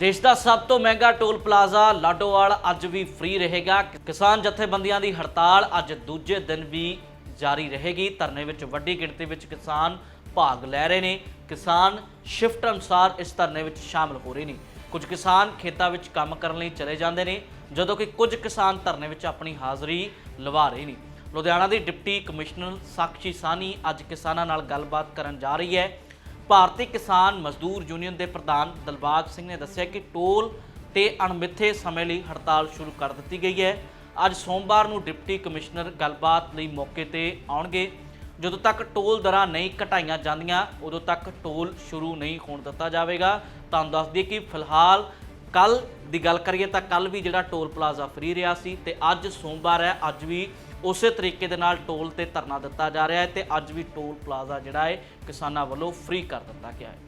ਦੇਸ਼ ਦਾ ਸਭ ਤੋਂ ਮਹਿੰਗਾ ਟੋਲ ਪਲਾਜ਼ਾ ਲਾਡੋਵਾਲ ਅੱਜ ਵੀ ਫ੍ਰੀ ਰਹੇਗਾ। ਕਿਸਾਨ ਜਥੇਬੰਦੀਆਂ ਦੀ ਹੜਤਾਲ ਅੱਜ ਦੂਜੇ ਦਿਨ ਵੀ ਜਾਰੀ ਰਹੇਗੀ। ਧਰਨੇ ਵਿੱਚ ਵੱਡੀ ਗਿਣਤੀ ਵਿੱਚ ਕਿਸਾਨ ਭਾਗ ਲੈ ਰਹੇ ਨੇ। ਕਿਸਾਨ ਸ਼ਿਫਟ ਅਨੁਸਾਰ ਇਸ ਧਰਨੇ ਵਿੱਚ ਸ਼ਾਮਲ ਹੋ ਰਹੇ ਨੇ। ਕੁਝ ਕਿਸਾਨ ਖੇਤਾਂ ਵਿੱਚ ਕੰਮ ਕਰਨ ਲਈ ਚਲੇ ਜਾਂਦੇ ਨੇ, ਜਦੋਂ ਕਿ ਕੁਝ ਕਿਸਾਨ ਧਰਨੇ ਵਿੱਚ ਆਪਣੀ ਹਾਜ਼ਰੀ ਲਵਾ ਰਹੇ ਨੇ। ਲੁਧਿਆਣਾ ਦੀ ਡਿਪਟੀ ਕਮਿਸ਼ਨਰ ਸਾਕਸ਼ੀ ਸਾਨੀ ਅੱਜ ਕਿਸਾਨਾਂ ਨਾਲ ਗੱਲਬਾਤ ਕਰਨ ਜਾ ਰਹੀ ਹੈ। ਭਾਰਤੀ ਕਿਸਾਨ ਮਜ਼ਦੂਰ ਯੂਨੀਅਨ ਦੇ ਪ੍ਰਧਾਨ ਦਲਬਾਗ ਸਿੰਘ ਨੇ ਦੱਸਿਆ ਕਿ ਟੋਲ ਤੇ ਅਣਮਿੱਥੇ ਸਮੇਂ ਲਈ ਹੜਤਾਲ ਸ਼ੁਰੂ ਕਰ ਦਿੱਤੀ ਗਈ ਹੈ। ਅੱਜ ਸੋਮਵਾਰ ਨੂੰ ਡਿਪਟੀ ਕਮਿਸ਼ਨਰ ਗੱਲਬਾਤ ਲਈ ਮੌਕੇ ਤੇ ਆਉਣਗੇ। ਜਦੋਂ ਤੱਕ ਟੋਲ ਦਰਾਂ ਨਹੀਂ ਘਟਾਈਆਂ ਜਾਂਦੀਆਂ, ਉਦੋਂ ਤੱਕ ਟੋਲ ਸ਼ੁਰੂ ਨਹੀਂ ਹੋਣ ਦਿੱਤਾ ਜਾਵੇਗਾ। ਤੁਹਾਨੂੰ ਦੱਸ ਦਈਏ ਕਿ ਫਿਲਹਾਲ ਕੱਲ ਦੀ ਗੱਲ ਕਰੀਏ ਤਾਂ ਕੱਲ ਵੀ ਜਿਹੜਾ ਟੋਲ ਪਲਾਜ਼ਾ ਫ੍ਰੀ ਰਿਹਾ ਸੀ ਤੇ ਅੱਜ ਸੋਮਵਾਰ ਹੈ। ਅੱਜ ਵੀ ਉਸੇ ਤਰੀਕੇ ਦੇ ਨਾਲ ਟੋਲ ਤੇ ਧਰਨਾ ਦਿੱਤਾ ਜਾ ਰਿਹਾ ਹੈ ਤੇ ਅੱਜ ਵੀ ਟੋਲ ਪਲਾਜ਼ਾ ਜਿਹੜਾ ਹੈ ਕਿਸਾਨਾਂ ਵੱਲੋਂ ਫ੍ਰੀ ਕਰ ਦਿੱਤਾ ਗਿਆ ਹੈ।